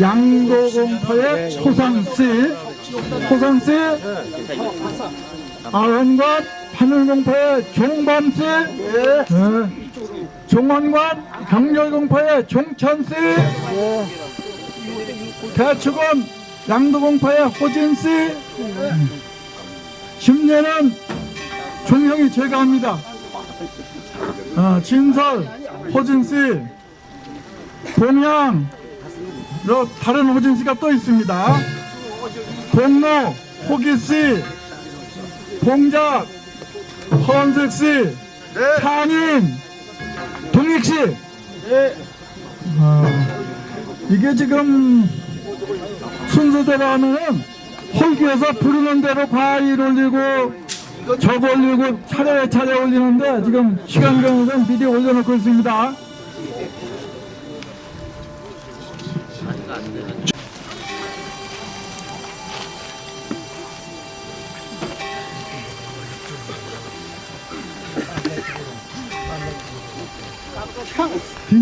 양도공파의 호상씨, 호상씨, 아원관 하늘공파의 종범씨, 네. 종원관 경렬공파의 종천씨, 대축원 양도공파의 호진씨, 심례는 종형이 제가 합니다. 아, 진설 호진씨, 동양 로 다른 호진 씨가 또 있습니다. 동로 호기 씨, 봉작 허은색 씨, 찬인 동익 씨. 아, 이게 지금 순서대로 하면은 홀기에서 부르는 대로 과일 올리고 적 올리고 차례 차례 올리는데 지금 시간 경우는 미리 올려놓고 있습니다.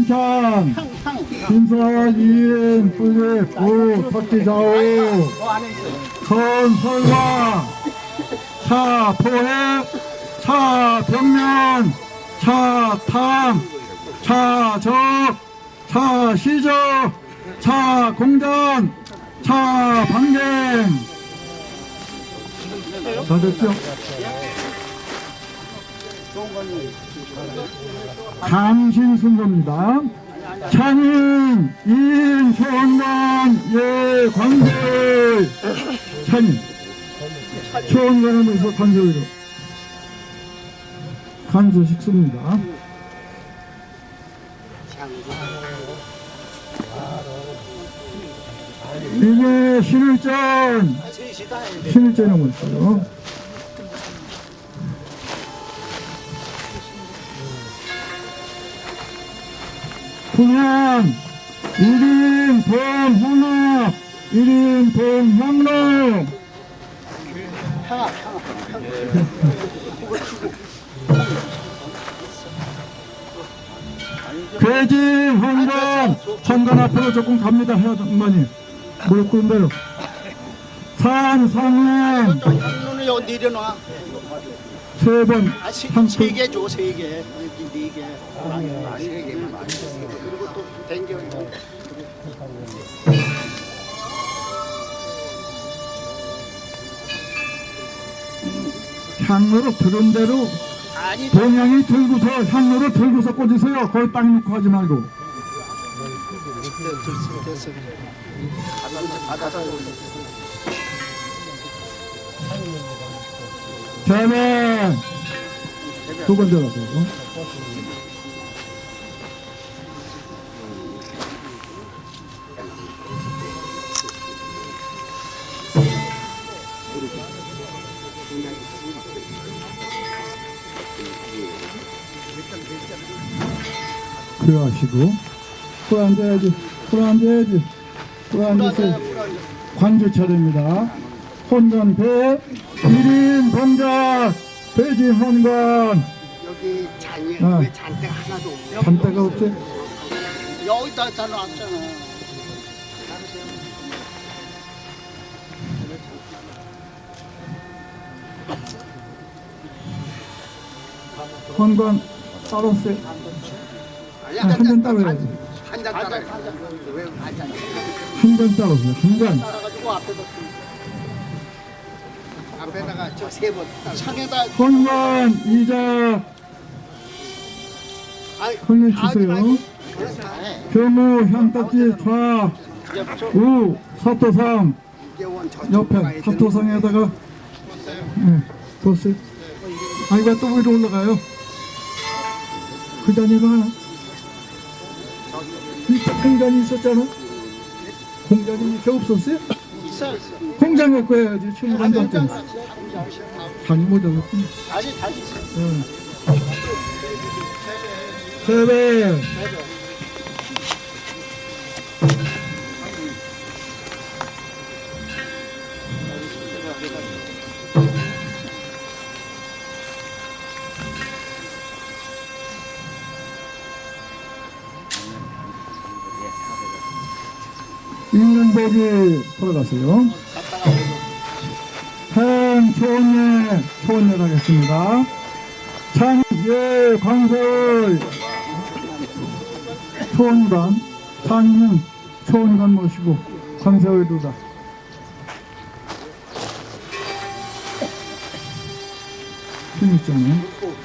빈찬, 빈설, 이인, 뿔리, 부, 터키 좌우, 선, 설화, 차, 포해, 차, 벽면, 차, 탐, 차, 적, 차, 시적, 차, 공전, 차, 방갱. 다 됐죠? 강신 순서입니다. 찬인, 인, 초원관, 예, 광대, 찬인. 초원관하면서 관저위로. 간수 식수입니다. 이게 신을전, 신을전이라고 있어요. 분양 1인 봉훈합 1인 봉향로 괴지 헌관 헌관 앞으로 조금 갑니다 회장만이 무릎 꿇은 대로 산 상행 눈을 여기 내려놔. 세번 아, 세, 한세개 줘, 세 개. 이렇게 네 개. 세개 댕겨. 향로로 들은 대로 동양이 들고서 향로를 들고서 꽂으세요. 거기 땅 놓고 하지 말고. 됐어, 대면! 두 번째 가세요 들어가시고 또 앉아야지 또 앉아야지 또 앉으세요 관주 차례입니다. 혼전 배 1인 동작 배지 혼관 여기 잔이 어. 왜 잔대가 하나도 없냐? 잠대가 없지? 여기다 다 놨잖아. 혼관 따로 세. 아니, 한잔 따로 해야지 한잔 잔? 한잔 따로 세 한잔 따라가지고 앞에다 앞에다가 저 세 번. 창에다. 혼관 이작 아이, 혼내 다 주세요. 하지 말고. 다 해. 교무 향딱지 좌 이제 저우 사토상. 옆에 사토상에다가 네, 보세요 아 이거 또 위로 올라가요 그 잔이가 하나 밑에 공장이 있었잖아 공장이 밑에 없었어요? 공장 갖고 해야지 춤을 한다 때 잔이 모자랐군 다시 다시 있어. 응. 세배 복이 돌아가세요. 행 초원예 초원예 하겠습니다. 창예 광서의 초원관 창인 초원관 모시고 루다 힘 있잖아요.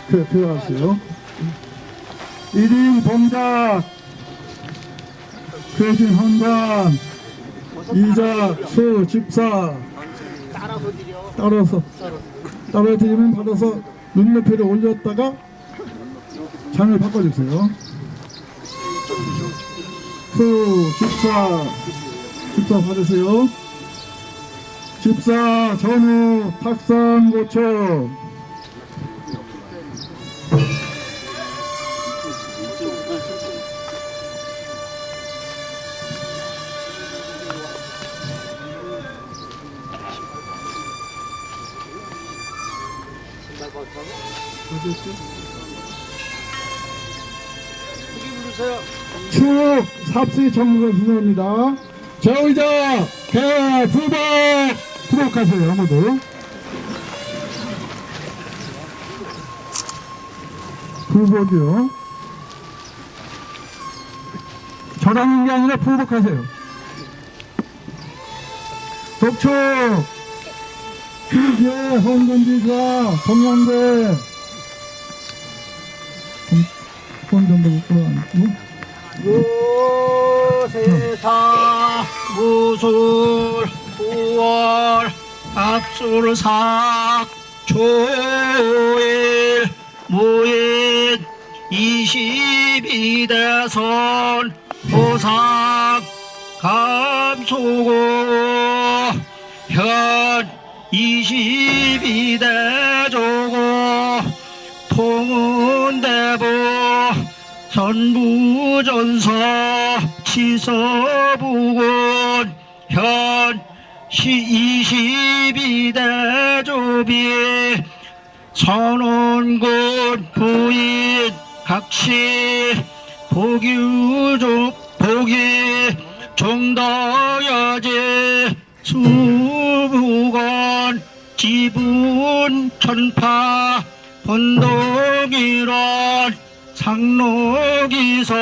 그래 들어가세요. 1인 동작 괴진 헌관 이작 수 집사 따라서 드려. 따라서 따라 드리면 받아서 눈높이를 올렸다가 장을 바꿔주세요. 수 집사 집사 받으세요. 집사 전후 탁상 고쳐 축 삽시 정부 순서입니다. 좌의자 개 부복 부복하세요 모두. 부복이요. 저당인 게 아니라 부복하세요. 독촉 주제 헌건지사 동양대 못 끌어안고 요세사 무술 구월 압술삭 조일 무인 이십이대선 보삭 감소고 현 이십이대 조고 통은대보 선부전서 치서부군 현 시 22대 조비 선원군 부인 각시 복유족 복이 정다 지분 천파 번동이란 상록이서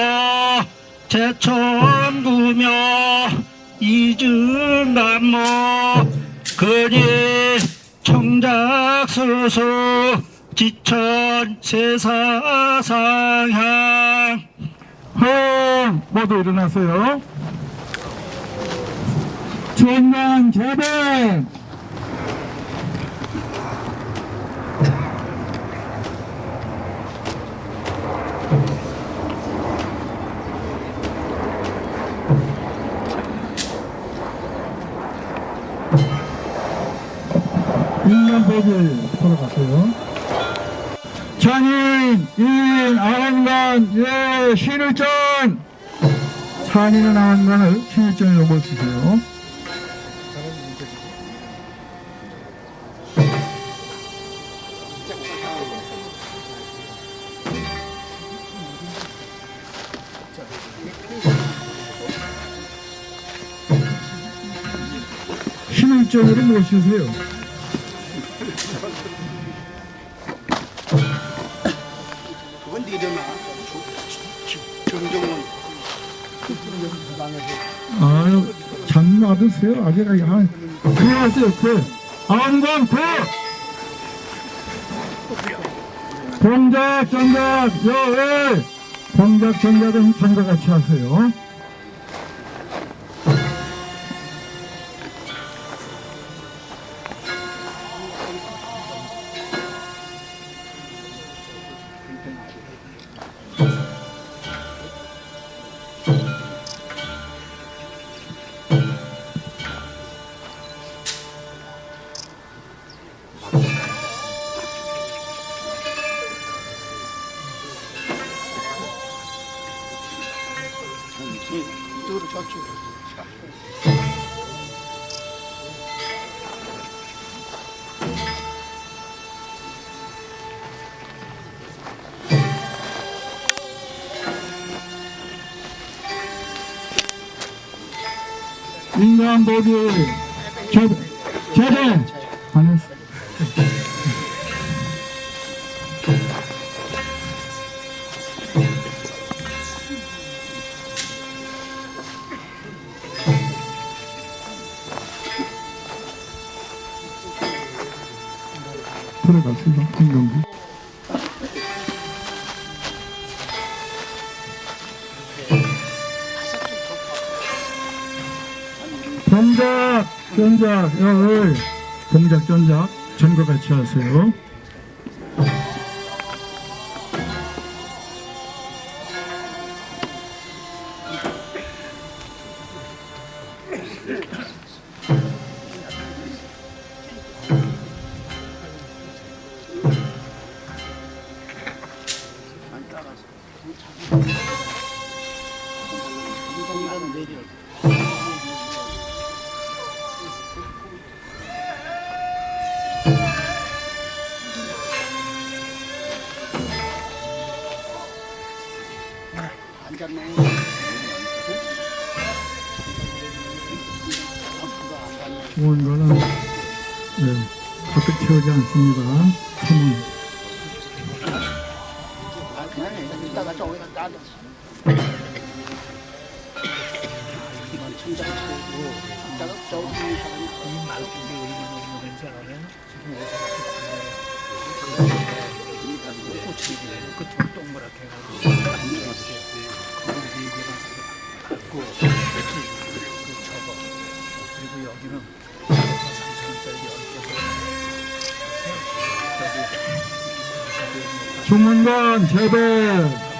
제천구며 이증감모 근이 청작수수 지천 세사상향 흥 모두 일어나세요. 전남 재배 인간복이 돌아가세요. 장인, 인, 아한간, 예, 신을전! 장인은 아한간을 신을전으로 모시세요. 신을전으로 모시세요. 아직까지 한, 그래 하세요, 그. 안건 그! 동작, 정작, 여에! 동작, 정작은 전과 같이 하세요. 이쪽으로 저쪽으로. 인간복이 제, 제대 들어갔습니다. 인간복. 동작, 전작, 여의 동작, 전작 전과 같이 하세요. 좋은 거는 네, 가득 채우지 않습니다. 개만 갖고 그 접어. 그리고 여기는 10개 주문관 제대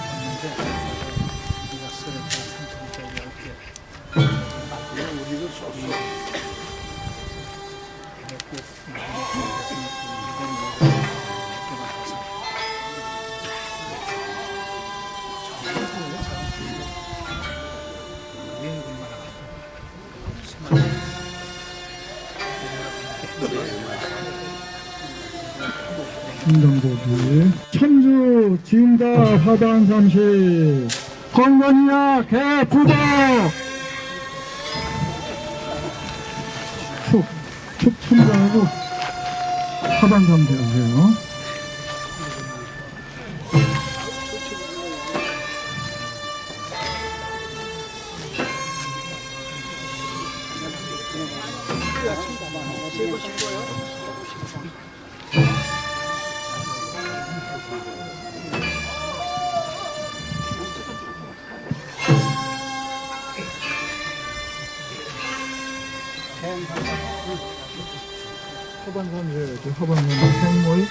인간복이 천주 진다 화단 삼시 건건이야 개푸덕 축, 축 천주하고 화단 삼시 하세요 해야지 화단 삼시 생물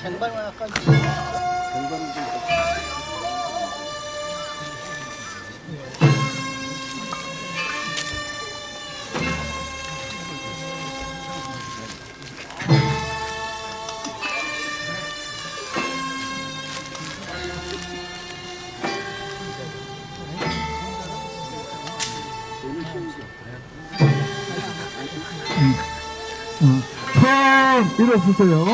쟁반은 아까 일어서세요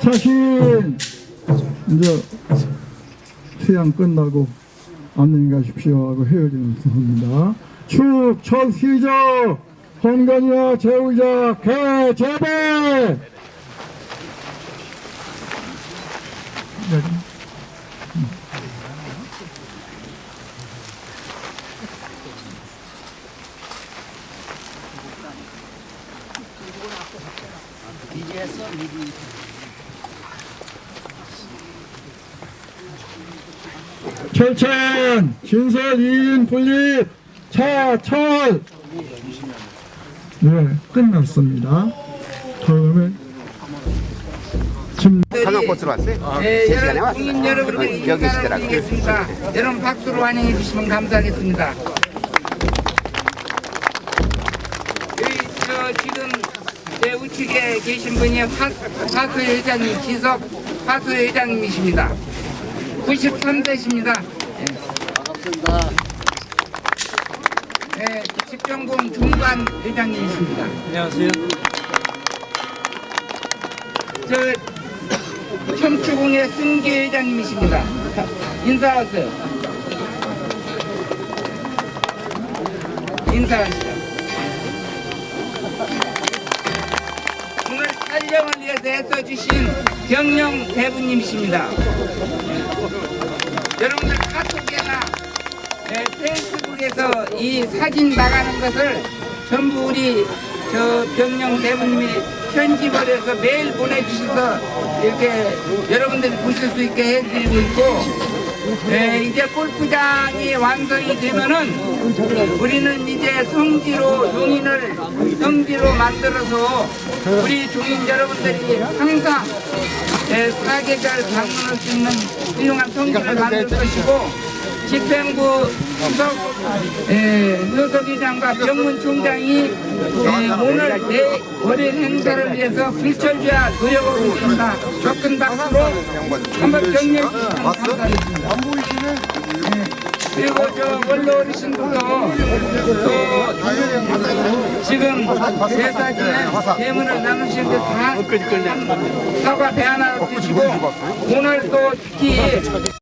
자신 이제 수양 끝나고 안녕히 가십시오 하고 헤어지는 수입니다. 축, 첫 시작, 헌간이야, 재우자, 개, 재배! 미리 했어 미리 철천, 진설, 이인, 분립, 차, 철. 네, 끝났습니다. 다음에 지금 상황버스로 왔어요? 네, 제 시간에 여러분, 왔어요. 국민 여러분께 어, 여기 인사를 있더라고요. 드리겠습니다. 여러분 박수로 환영해 주시면 감사하겠습니다. 여기 저 지금 제 우측 우측에 계신 분이 화, 화수 회장님, 지석 화수 회장님이십니다. 93세십니다. 반갑습니다. 네, 집정공 중관 회장님이십니다. 안녕하세요. 저 청주공의 승기 회장님이십니다. 인사하세요. 인사하시죠. 오늘 촬영을 위해서 애써주신 경영 대부님이십니다. 여러분들 카톡이나 네, 페이스북에서 이 사진 나가는 것을 전부 우리 저 병영 대부님이 편집을 해서 매일 보내주셔서 이렇게 여러분들이 보실 수 있게 해드리고 있고 네, 이제 골프장이 완성이 되면은 우리는 이제 성지로 용인을 성지로 만들어서 우리 종인 여러분들이 항상 네, 사계절 방문할 수 있는 훌륭한 성지를 만들 것이고 집행부 수석 에, 노석이장과 병문총장이 에, 오늘 내 어린 행사를 위해서 불철주야 노력하고 있습니다. 접근 박수로 한번 격려해 주시면 감사하겠습니다. 네, 그리고 저 원로 어르신들도 또 지금 제사진에 대문을 나누시는데 다 사과 배 하나 드시고 오늘 또 특히